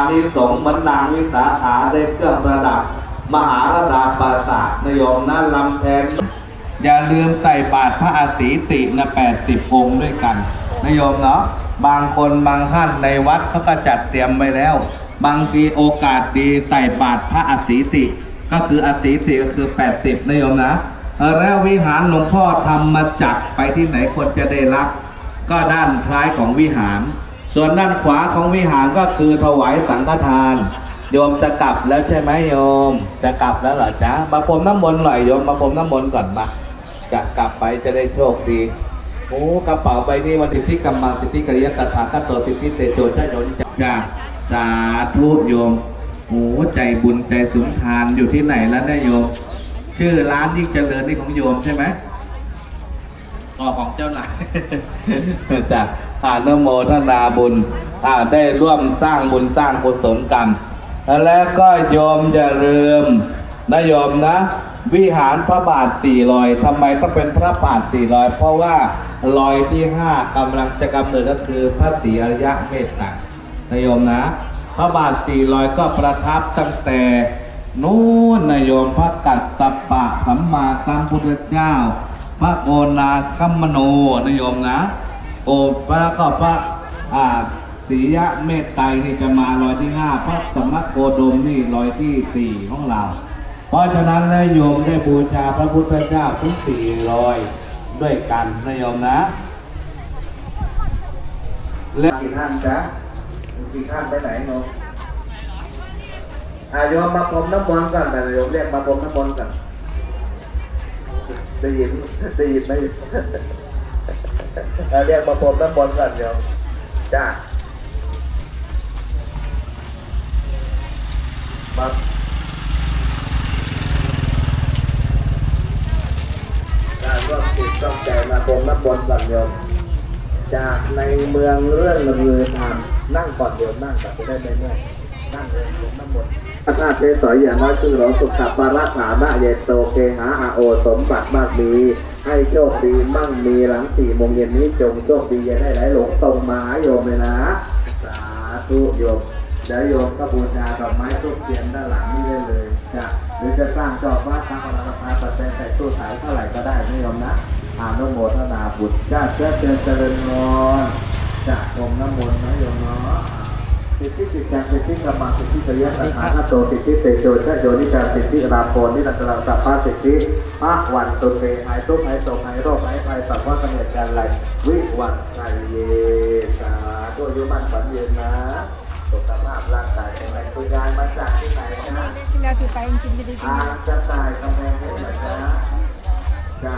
อานิสงส์เหมือนนางวิสาขาได้เครื่องประดับ มหาราดาปราสาทนยมนะลำแทนอย่าลืมใส่บาตรพระอาศีตินะแปดสิบองค์ด้วยกันนโยมเนาะบางคนบางท่านในวัดเขาก็จัดเตรียมไว้แล้ว บางทีโอกาสดีใส่บาตรพระอาศีติ ก็คืออาศีติก็คือ 80นโยมนะแล้ววิหารหลวงพ่อทำมาจากไปที่ไหนคนจะได้รับ ก็ด้านท้ายของวิหาร ส่วนด้านขวาของวิหารก็คือถวายสังฆทาน โยมจะกลับแล้วใช่ไหมโยม จะกลับแล้วเหรอจ๊ะมาพรมน้ำมนต์หน่อยโยมมาพรมน้ำมนต์ก่อนมาจะกลับไปจะได้โชคดีโอ้กระเป๋าใบนี้วันสิทธิกรรมังสิทธิกริยตถาคตสิทธิเตโชชะโยนจ้าสาธุโยมโอ้ใจบุญใจสุนทานอยู่ที่ไหนแล้วเนี่ยโยม ชื่อร้านยิ่งเจริญนี่ของโยมใช่ไหมออของเจ้าหนายจาก อานุโมทนาบุญอาได้ร่วมสร้างบุญสร้างกุศลกัน แล้วก็โยมอย่าลืมนะโยมนะ วิหารพระบาทสี่รอยทำไมต้องเป็นพระบาทสี่รอย เพราะว่ารอยที่ห้ากำลังจะกำเนิดก็คือพระศรีอริยะเมตตานะโยมนะ พระบาทสี่รอยก็ประทับตั้งแต่นู้นนะโยมพระกัสสปะสัมมาสัมพุทธเจ้า พระโกนาคัมมโนนะโยมนะ โอพระก็พระอ่าสียะเมตไตรนี่จะมาลอยที่ห้าพระสมมโคดมนี่ลอยที่สี่ของเรา เพราะฉะนั้นแล้วโยมได้บูชาพระพุทธเจ้าทั้งสี่รอยด้วยกันนะโยมนะ แล้วกี่ท่านจ๊ะกี่ท่านไปไหนโยมอาโยมมาพรมน้ำมนต์ก่อนแต่โยมเรียกมาพรมน้ำมนต์ก่อนได้ยินได้ยินได้ยิน เอ่อเรียกมาพรมน้ำมนต์ก่อนโยมจ้ามาการร่วมจิตร่วมใจมาพรมน้ำมนต์ก่อนโยมจากในเมืองเรื่องละเมือทำนั่งก่อนโยมนั่งก่อนจะได้ไม่เมื่อยนั่งเลยโยมน้ำมนต์อาเทสอยอย่างน้อยคือหลสุขปาระฐานะเยโตเกหาอาโอสมบัติมากมี ให้โชคดีมั่งมีหลังสี่โมงเย็นนี้จงโชคดีอย่าได้ไหลหลงตรงมาโยมเลยนะสาธุโยมเดี๋ยวโยมก็บูชาดอกไม้ทูบเทียนด้านหลังนี่ได้เลยจ้ะหรือจะสร้างจอบว่าสร้างพลังงานปัจจัยใส่ตู้สายเท่าไหร่ก็ได้นะโยมนะอานุโมทนาบุตรญาติเจริญเจริญงอนจากองค์น้ำมนต์นะโยมเนาะ สิทธิจิตแกงสิทธิกรรมสิทธิจริยธรรมะโตสิทธิเตโชชะโยนิการสิทธิราโพนิรันตระสัพพะสิทธิพระวันตุเตหายทุกข์หายโศกหายโรคหายภัยสัพพะเสนียดการไหลวิวัฒชัยเยสาธุอายุมันฝันเยืนนะสุขภาพร่างกายแข็งแรงคุณยายมาจากที่ไหนนะเราจริงๆจะได้จริงอาจะตายกำแพงเพชรนะจ้า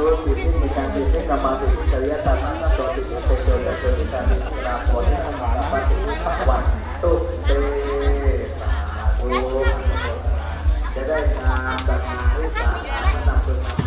ธุสิที่มีการสิทธิกรรมสิทธิจริยธรรมะโตสิทธิเตโชจะเกิดการมีกราโพธิธรรมะปฏิปักวันตุเตสาธุจะได้งานตัณหาวิสาขาขนำไป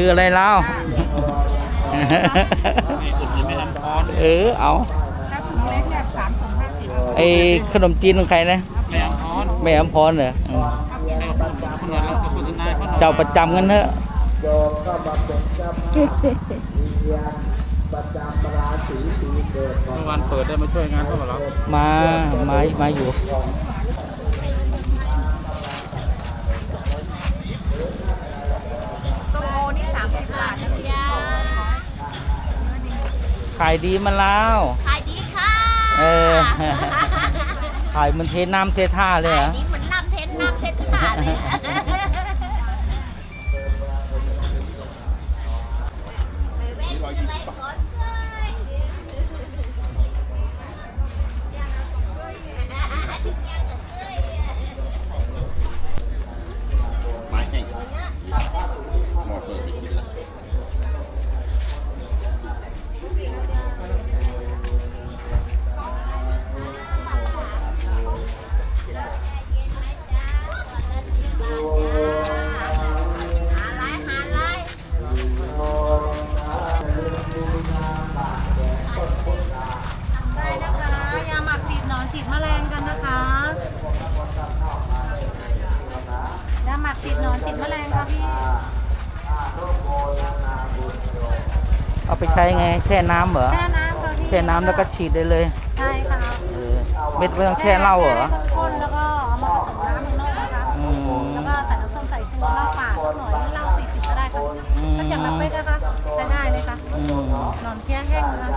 ซื้ออะไรแล้วเออเอาไอ้ขนมจีนของใครนะแม่ออนแม่อมพรเหรอเจ้าประจำกันเถอะโยมก็มาเป็นเจ้าภาพวิญญาณประจำราศีปีเกิดเมื่อวานเปิดได้มาช่วยงานเขาหรอมามามาอยู่ ส้มโอนี่สามสิบบาทนะจ๊ะ ขายดีมาแล้ว ขายดีค่ะเออ ขายเหมันเทน้ำเทท่าเลยเหรขาอยดีเหมือนน้ำเทนน้ำเทนขาเลย ช้ไงแช่น้ำเหรอแช่น้ำค่ะพี่แช่น้ำแล้วก็ฉีดได้เลยใช่ค่ะเออเม็ดไม่ต้องแช่เหล้าเหรอแช่ให้ข้นๆแล้วก็เอามาผสมน้ำข้างนอกนะคะอืมแล้วก็ใส่น้ำส้มสายชูเหล้าป่าสักหน่อยเหล้า40ก็ได้ค่ะอืม สักอย่างละเม็ดนะคะใช้ได้เลยค่ะอืมหนอนเพี้ยแห้งนะคะ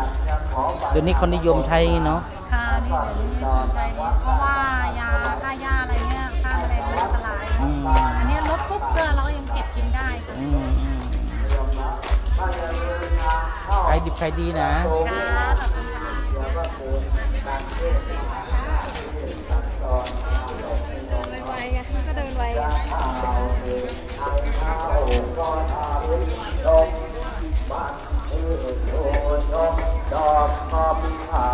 เดี๋ยวนี้คนนิยมใช้เนาะค่ะนี่เดี๋ยวนี้สนใจนี่เพราะว่ายาฆ่าหญ้าอะไรเนี่ยฆ่าแมลงมันอันตรายอืมอันนี้ลดปุ๊บเกลือเราก็ยังเก็บกินได้ค่ะ อืมายดิบขายดีนะค่ะขอบคุณค่ะดอกคอมีขา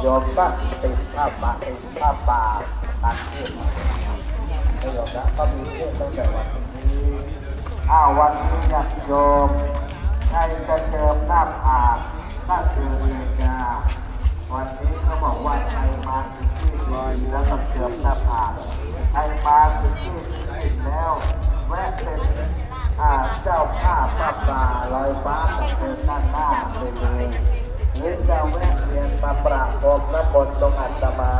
โยมก็ติดผ้าป่าติดผ้าป่าตัดเทศไม่ยอมนะก็มีเทศตั้งแต่วันนี้อ้าววันนี้ญาติโยม ครจะเจิมหน้าผากก็คือเรียนจาวันนี้เขาบอกว่าใครมาถึงที่ดีแล้วก็เจิมหน้าผากใครมาถึงที่ดีแล้วแวะเป็นเจ้าภาพป้าป่าลอยฟ้ากับเดินด้านหน้าไปเลยหรือจะแวะเรียนมาประพรมน้ำมนตรงอัตมา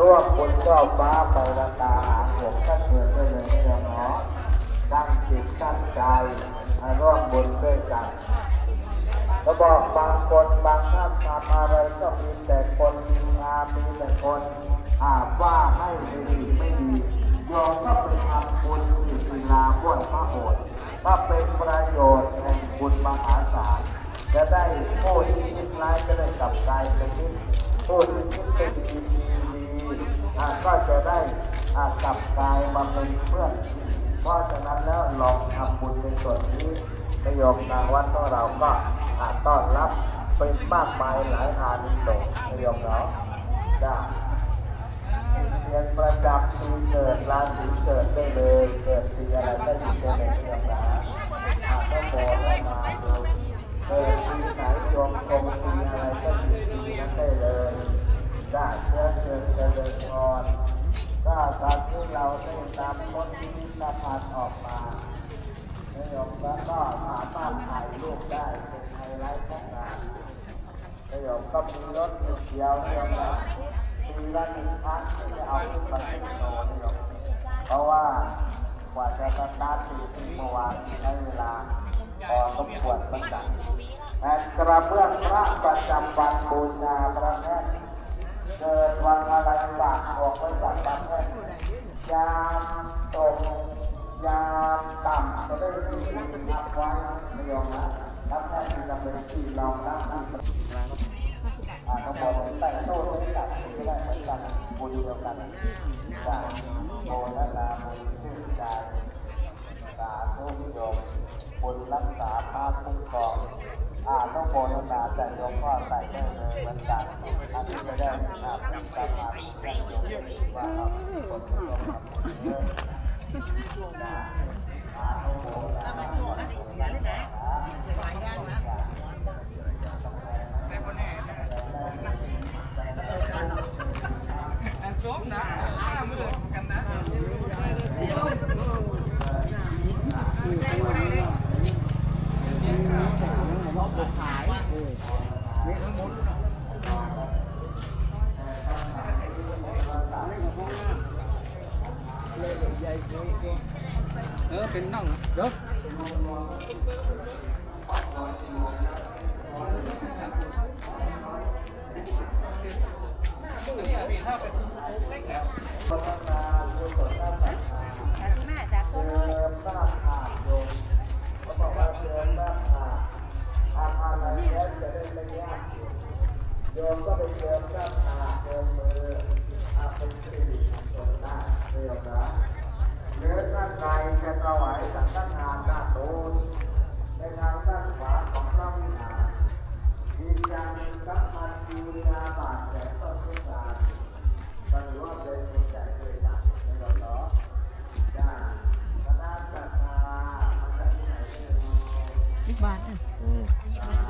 ร่วมบุญเจ้าฟ้าไปราตาหาหงท่านเมืองด้วยเลยเนะเนาะ จิตตั้งใจร่วมบุญด้วยกันเขาบอกบางคนบางท่านทำอะไรก็มีแต่คนอานมีแต่คนอาว่าให้ไม่ดีไม่ดีโยมก็ไปทำบุญที่ศิลาบ้วนพระโอษฐ์ก็เป็นประโยชน์แห่งบุญมหาศาลจะได้ผู้ที่คิดร้ายจะได้กลับกลายเป็นดีผู้ที่คิดเป็นดีดีก็จะได้กลับกายมาเป็นเพื่อน เพราะฉะนั้นแล้วลองทำบุญในส่วนนี้ประโยมทางวัดของเราก็อาจต้อนรับเป็นมากมายหลายอานิสงส์ประโยมเนาะได้เรียนประจำปีเกิดราศีเกิดได้เลยเกิดปีอะไรก็อยู่ได้เลยประโยมนะอาจต้องบอกมาดูเกิดปีไหนโยมคงปีอะไรก็อยู่ปีนั้นได้เลยได้เชิญเชิญเจริญพร ก็ตอนที่เราได้นำพ้นที่นิพพานออกมาในยมแล้วก็สามารถถ่ายรูปได้เป็นไฮไลท์ของงานในยมก็มีรถติดเดียวในยมนะปีละหนึ่งครั้งที่จะเอาขึ้นมาที่โนในยมเพราะว่ากว่าจะสตาร์ทปีที่เมื่อวานใช้เวลาพอสมควรเหมือนกันแต่กระเบื้องพระประจำวันบูชาพระแม่ เกิดวันอะไรฝากบอกไว้จากบ้านแม่ยามตกยามต่ำจะได้ที่ทำไว้ไม่ยอมนะทำแค่ที่จะเป็นที่เรองรับที่อ่าเขาบอกว่าแต่งโต้ด้วยกันที่ได้เหมือนกันบุญเดียวกันจากโมนานาบุญชื่นใจสาธุนิยมบุญรักษาพาคุ้มครองอ่าต้องโมนนาแต่ยกก็ใส่ได้เลยเหมือนกันนี้จะได้อ่าเป็นการมาแต่ ยก แม่จากคนเลยโยมก็ไปเจิมด้านหน้าเจิมมืออาเป็นสิริมงคลหน้เรียบนะหรือท่านใดจะถวายสังฆทานด้านโน้นในทางด้านขวาของพระวิหารยืนยันสำคัญบูชาบาทแสนต้นทุกการ ก็ถือว่าเป็นบุญใหญ่เลยนะในหลวงเนาะจ้าคณะจัดงานมาจากที่ไหนเนี่ยบ้านด้าน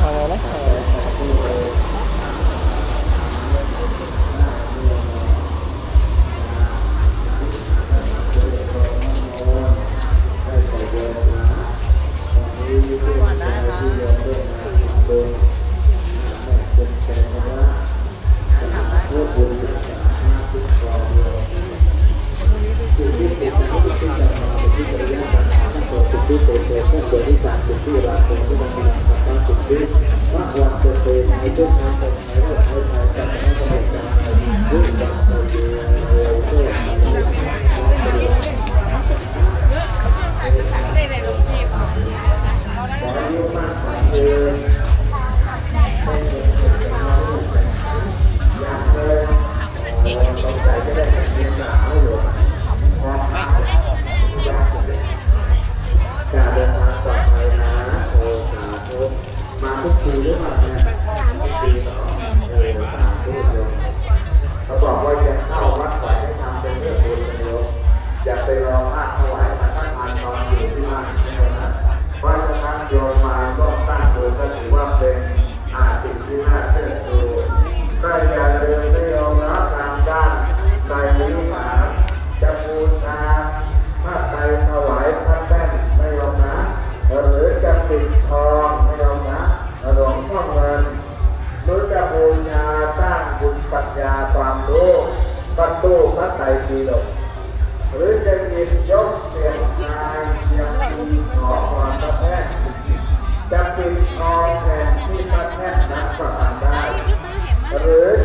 เอาเ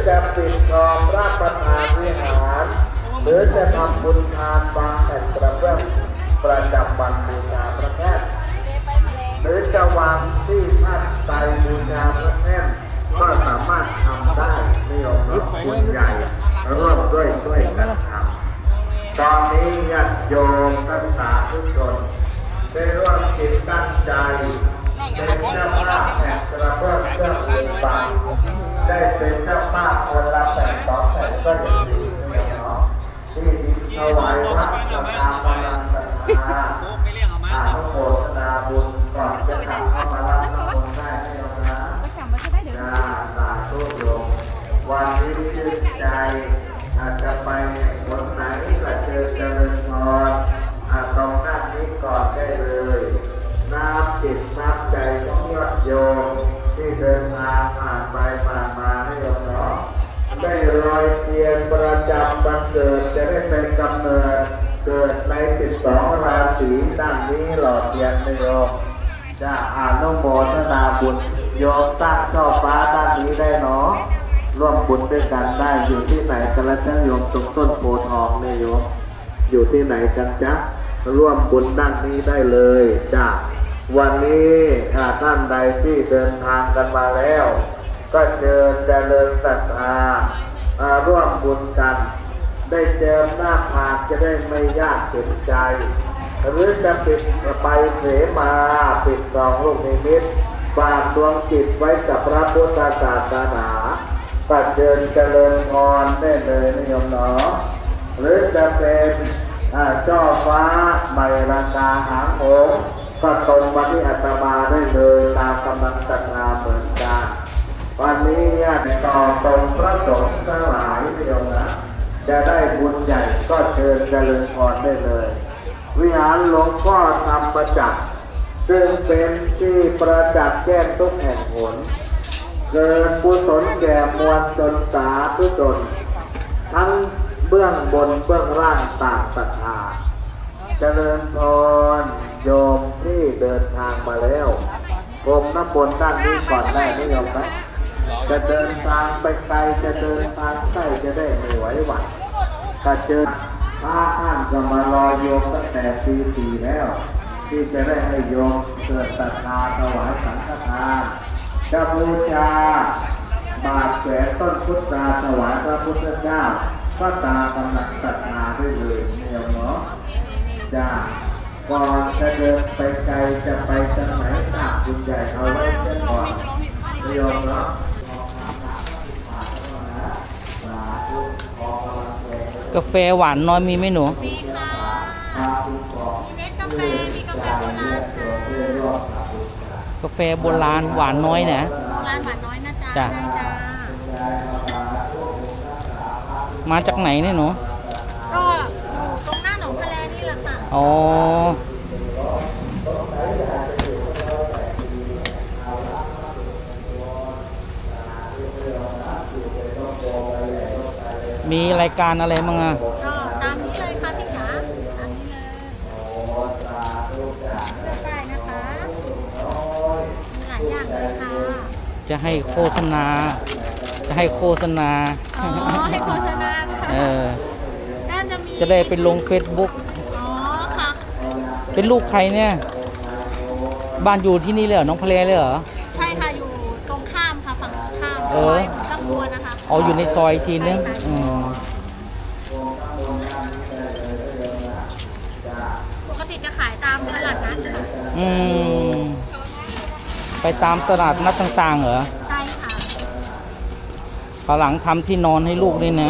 จะปิดทองราชประทานวิหาร หรือจะทำบุญทานบางแผ่นกระเบื้องประจำวันบูชาพระแท่นหรือจะวางที่พัดไตรบูชาพระแท่นก็สามารถทำได้ไม่ยอมรับบุญใหญ่ร่วมด้วยช่วยกันทำตอนนี้ญาติโยมทั้งสาธุชนได้ร่วมจิตตั้งใจเป็นเจ้าภาพแห่งกระเบื้องเครื่องบูชา ได้เป็นเจ้าภาพคนละแผ่นสองแผ่นก็ยังดีไม่ยอมที่ถวายพระสถาบันศรัทธาอานุโมทนาบุญก่อนจะทำมารับบุญได้ให้เรานะนาสาธุโยมวันนี้ชื่นใจอาจจะไปวัวัน จะอานุโมทนาบุญโยมตั้งช่อฟ้าด้านนี้ได้เนาะร่วมบุญด้วยกันได้อยู่ที่ไหนกันละจ้าโยมตรงต้นโพทองเนี่ยโยมอยู่ที่ไหนกันจ๊ะร่วมบุญด้านนี้ได้เลยจ้ะวันนี้อาท่านใดที่เดินทางกันมาแล้ว ก็เชิญเจริญศรัทธาร่วมบุญกัน ได้เจอหน้าผากจะได้ไม่ยากเข็นใจ หรือจะปิดไปเสมาปิดกองลูกนิมิตฝากดวงจิตไว้กับพระพุทธศาสนาก็เชิญเจริญพรได้เลยนิยมเนาะหรือจะเป็นอ่าเจ้าฟ้าใบราคาหางหงก็ตรงมาที่อาตมาได้เลยตามกำลังศรัทธาเหมือนกันวันนี้ญาติต่อตรงพระสงฆ์ทั้งหลายเดียวนะจะได้บุญใหญ่ก็เชิญเจริญพรได้เลย วิหารหลวงพ่อธรรมประจักษ์ซึ่งเป็นที่ประจักษ์แก้ทุกแห่งผลเกิดกุศลแก่มวลชนสาธุชนทั้งเบื้องบนเบื้องล่างต่างศรัทธาเจริญพรโยมที่เดินทางมาแล้วกรมน้ำบนด้านนี้ก่อนได้นิยมไหมจะเดินทางไปไกลจะเดินทางใกล้จะได้ไม่ไหวหวัดถ้าเจอ พระท่านก็มารอโยมตั้งแต่ปีสี่แล้ว ที่จะได้ให้โยมเกิดศรัทธาถวายสังฆทานจะบูชาบาทแหวนต้นพุทธาถวายพระพุทธเจ้าก็ตามกำลังศรัทธาได้เลยเนี่ยเนาะจ้าก่อนจะเดินไปไกลจะไปจังไหนถามคุณใหญ่เอาไว้เสียก่อนนิยมเนาะ กาแฟหวานน้อยมีไหมหนูมีค่ะมีเน็ตกาแฟมีกาแฟโบราณค่ะกาแฟโบราณหวานน้อยนะโบราณหวานน้อยนะจ๊ะจ้ะได้จ้ามาจากไหนเนี่ยหนูก็อยู่ตรงหน้าหนองพะแลนี่แหละค่ะอ๋อ มีรายการอะไรบ้างอะก็ตามนี้เลยค่ะพี่จ๋าตามนี้เลยเลือกได้นะคะมีหลายอย่างเลยค่ะจะให้โฆษณา จะให้โฆษณา อ๋อให้โฆษณาค่ะเออ น่าจะมีจะได้ไปลงเฟซบุ๊กอ๋อค่ะเป็นลูกใครเนี่ย บ้านอยู่ที่นี่เลยเหรอ น้องเพลเลยเหรอ ใช่ค่ะอยู่ตรงข้ามค่ะฝั่งตรงข้ามเอซอ อยตั้งบัวนะคะ อ๋ออยู่ในซอยทีนึงใช่ค่ะอืม อืม ไปตามตลาดนัดต่างๆเหรอใช่ค่ะขาวหลังทำที่นอนให้ลูกด้วยนะ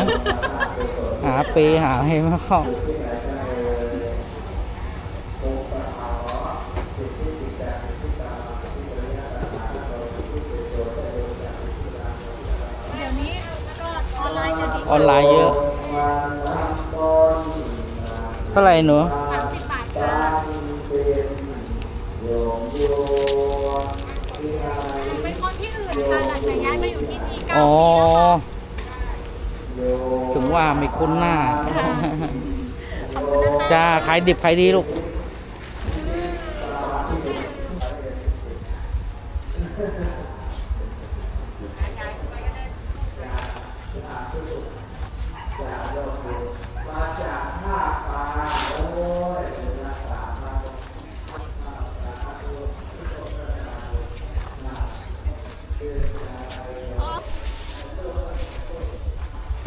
หาเปรย์หาให้มาเข้าเดี๋ยวนี้ก็ออนไลน์จะดีออนไลน์เยอะ เท่าไหร่หนู คนที่อื่นค่ะหลังจากย้ายมาอยู่ที่นี่เก้าอ๋อ ปีแล้วค่ะ ถึงว่าไม่คุ้นหน้า ขอบคุณนะคะ จ้าขายดิบขายดีลูก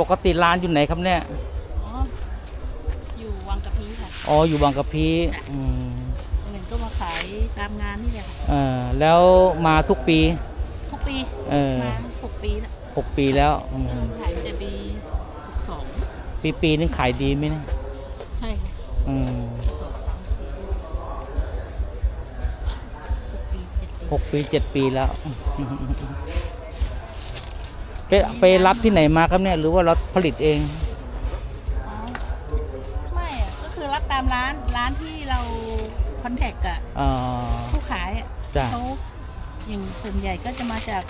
ปกติร้านอยู่ไหนครับเนี่ย อ๋อ อยู่วังกะพีค่ะอ๋อ อยู่บางกะพีอืมหนึ่งก็มาขายตามงานนี่แหละค่ะเออแล้วมาทุกปี ทุกปี เออ มาหกปีแล้วหกปีแล้วอืมเริ่มขายแต่ปีหกสองปีปีนึงขายดีไหมเนี่ยใช่ค่ะอืมสองสามสี่หกปีเจ็ดปีหกปีเจ็ดปีแล้ว ไปไปรับที่ไหนมาครับเนี่ยหรือว่าเราผลิตเองอ๋อไม่อะก็คือรับตามร้านร้านที่เราคอนแทคกับอ่าผู้ขายอะจ้ะ เขาอย่างส่วนใหญ่ก็จะมาจาก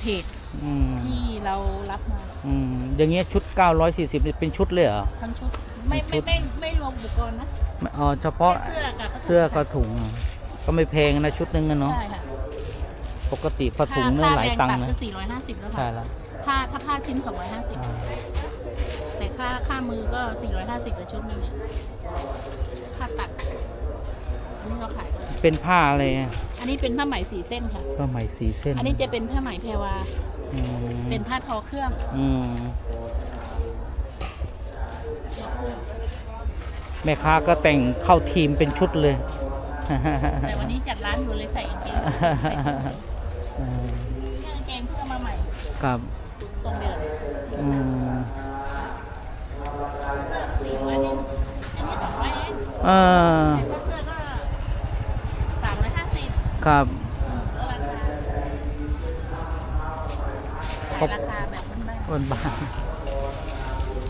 เพจอืมที่เรารับมาอืมอย่างเงี้ยชุด 940นี่เป็นชุดเลยเหรอ ทั้งชุด ไม่ชุไม่ด ไม่ไม่รวมอุปกรณ์นะไม่อ๋อเฉพาะแค่เสื้อกับเสื้อกับถุง ก็ไม่แพงนะชุดนึงนะเนาะใช่ค่ะปกติผ้าถุงเนี่ยหลายตังค์ค่านะแรงดคือ450แล้วใช่ค่ะ แล้ว ค่าถ้าผ้าชิ้นอ่า250 แต่ค่าค่ามือก็ 450กับชุดหนึงเนี่ยค่าตัดอันนี้เราขายกันเป็นผ้าอะไรอะอันนี้เป็นผ้าไหมสีเส้นค่ะ ผ้าไหมสีเส้นอันนี้จะเป็นผ้าไหมแพรวา อืมเป็นผ้าทอเครื่องอืมแม่ค้าก็แต่งเข้าทีมเป็นชุดเลย แต่วันนี้จัดร้านอยู่เลยใส่กางเกงใส่กางเกงอืมกางเกงเพื่อมาใหม่ ครับ ทรงเดิมอืมเสื้อก็สี่ร้อยนี่อันนี้สองร้อยเองเออแต่ถ้าเสื้อก็สามร้อยห้าสิบครับ แล้วราคาขายราคาแบบบ้านๆบนบาน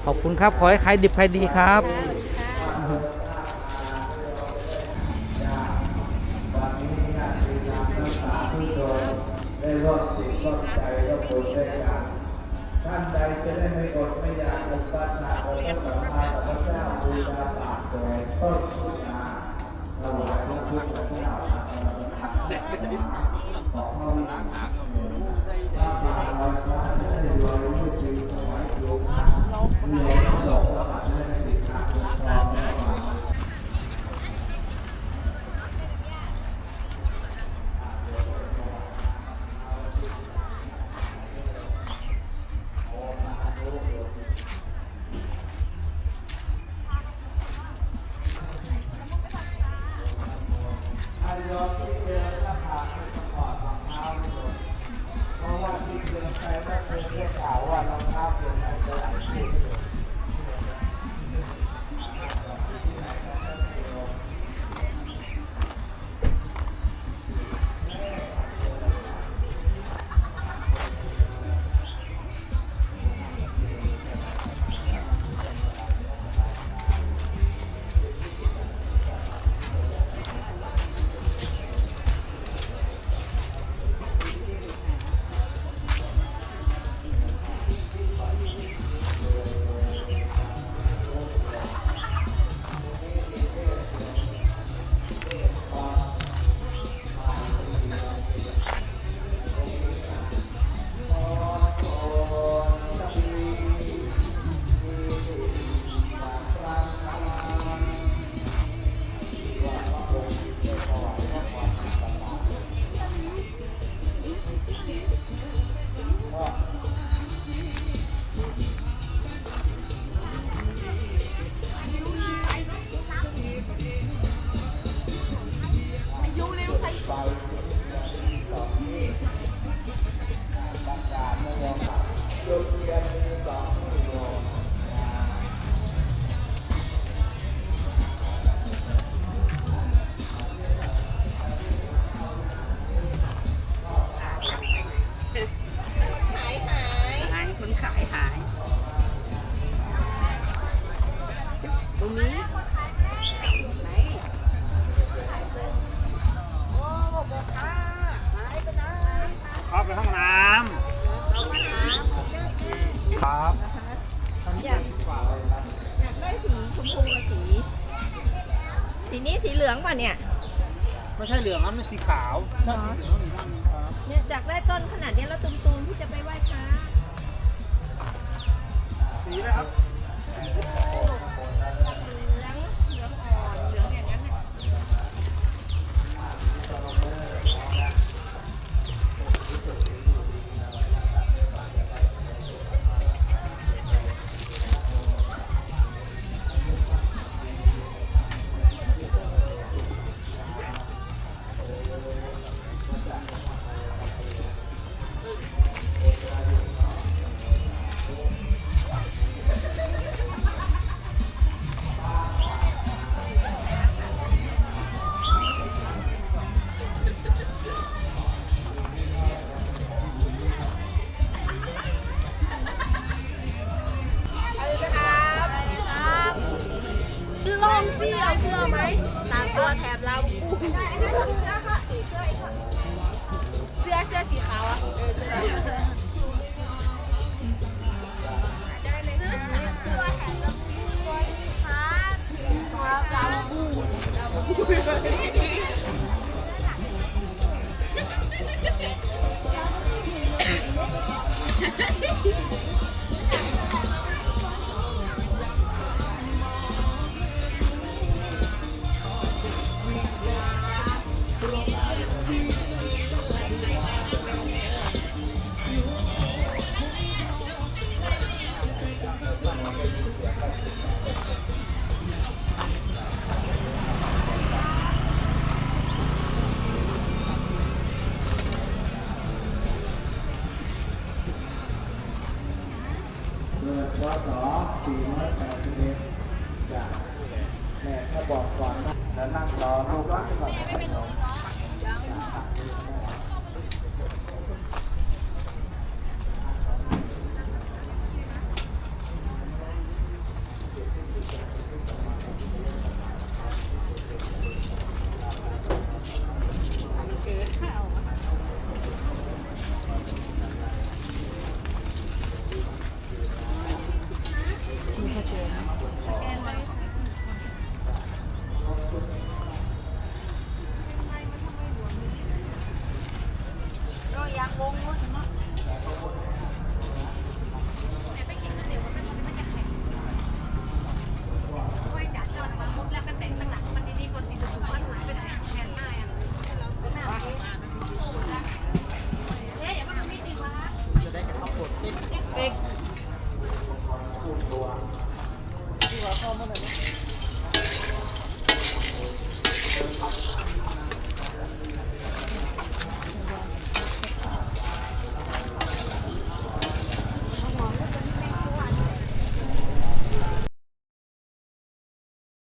ขอบคุณครับ ขอให้ขายดิบขายดีครับค่ะสวัสดีค่ะ ได้ร่วมจิตร่วมใจร่วมบุญด้วยกันท่าน ใจจะได้ไม่อดไม่อยากอุปสรรคองค์พระสัมมาสัมพุทธเจ้าบูชาปากแดงต้นสุนาถวายพระพุทธเจ้าขอพระวิหานหามาเราพระได้ร ถ้ายอม